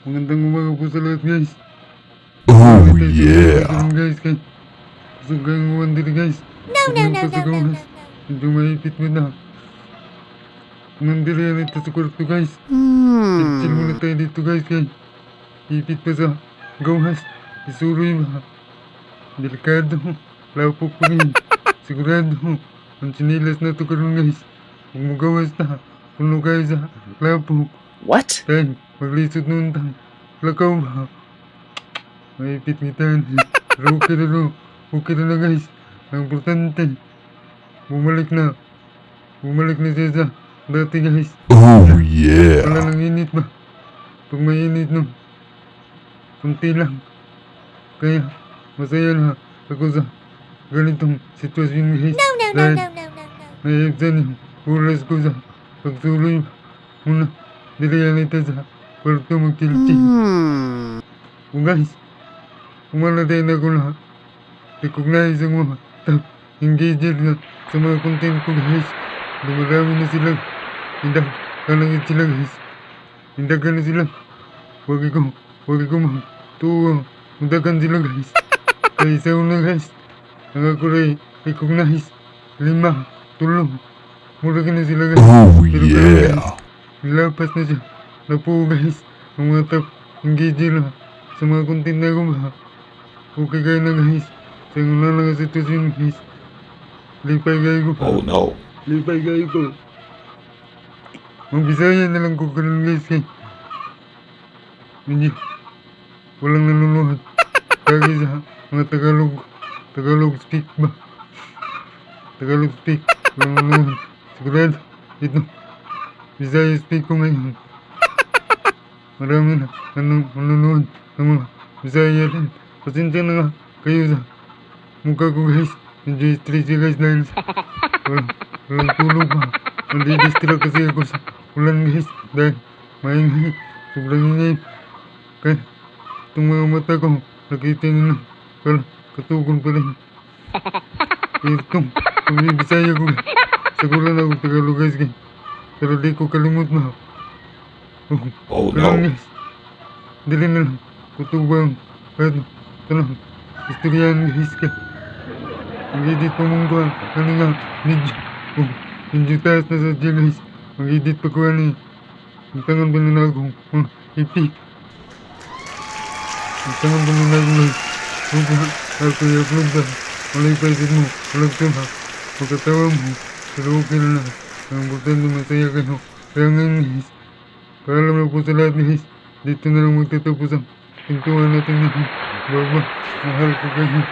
Magandang umaga po sa lahat guys. Oh yeah. guys kay. Gusto kayong umandar guys. No, no, no, no, no, no, no. Medyo maipit mo na. Umandar yan ito sa kwarto guys. Hmm. Chill muna tayo dito guys kay. Ipit pa sa gawas. Isuroy ba? Delikado. Lapok pa rin. Sigurado. Ang sinilas na to karoon guys. Huwag mo gawas na. Puno kayo sa lapok. What? Tay, maglisod nun tay. Lakaw ba? Maipit ni tan. Pero okay na no. Okay na na guys. Ang importante. Bumalik na. Bumalik na siya sa dati guys. Oh yeah. Wala nang init ba? Pag may init no. Kunti lang. Kaya masaya na ako sa ganitong sitwasyon guys. No, no, no, no, no, no, no. Naibsan yung oras ko sa pagsuloy muna. Dilihan ito sa kwarto magtilchi. Hmm. Kung guys, kumala tayo na ko na recognize ang mga top engager na sa mga content ko guys. Dumarami na sila. Hindag ka lang sila guys. Hindag ka na sila. Huwag ko, huwag ko mag tuwa. Hindagan sila guys. Kaya isa una guys. Ang ako rin recognize. Lima, tulong. Mura ka na sila guys. Oh Pero kayo, guys, yeah. Na siya. Napo guys. Ang mga top engager na sa mga content na ba. Okay kayo na guys. Sa nga lang ang sitwasyon guys. Lipay kayo ko. Oh no. Lipay kayo ko. Magbisaya na lang ko karoon guys kay. Medyo walang nanonood. Kaya sa mga Tagalog. Tagalog speak ba? Tagalog speak. Walang nanonood. Sigurado. Ito. Bisaya speak ko ngayon. Marami na ano, nanonood ng mga Bisaya rin. Pasensya na nga kayo sa mukha ko guys. Medyo stressy guys dahil sa walang, walang tulog pa. Nandi-distract kasi ako sa ulan guys. Dahil maingay. Sobrang ingay. Kaya itong mga mata ko nakita nyo na kal katugon pa rin. Kaya itong itong Bisaya ko guys. Sagulan ako Tagalog guys guys. Pero di ko kalimut na. Oh, Oh no. guys. Dili na lang. Kutubang. Ano. Tanong. Istoryahan guys ka. Ang edit pa mong kuha. Ano nga. Medyo. Oh. Medyo taas na sa guys. Ang edit pa ano eh. Ang tangan pa na ako. Oh. Ipik. Ang tangan pa na guys. Kung ka. Ako i-upload ka. Walay pa edit mo. Walang tama. Pagkatawa mo. Pero okay na lang. Ang importante masaya kayo. Kaya ngayon Paalam na po sa lahat guys. Dito na lang magtatapos ang pintuan natin ngayon. Baba, mahal ko kayo.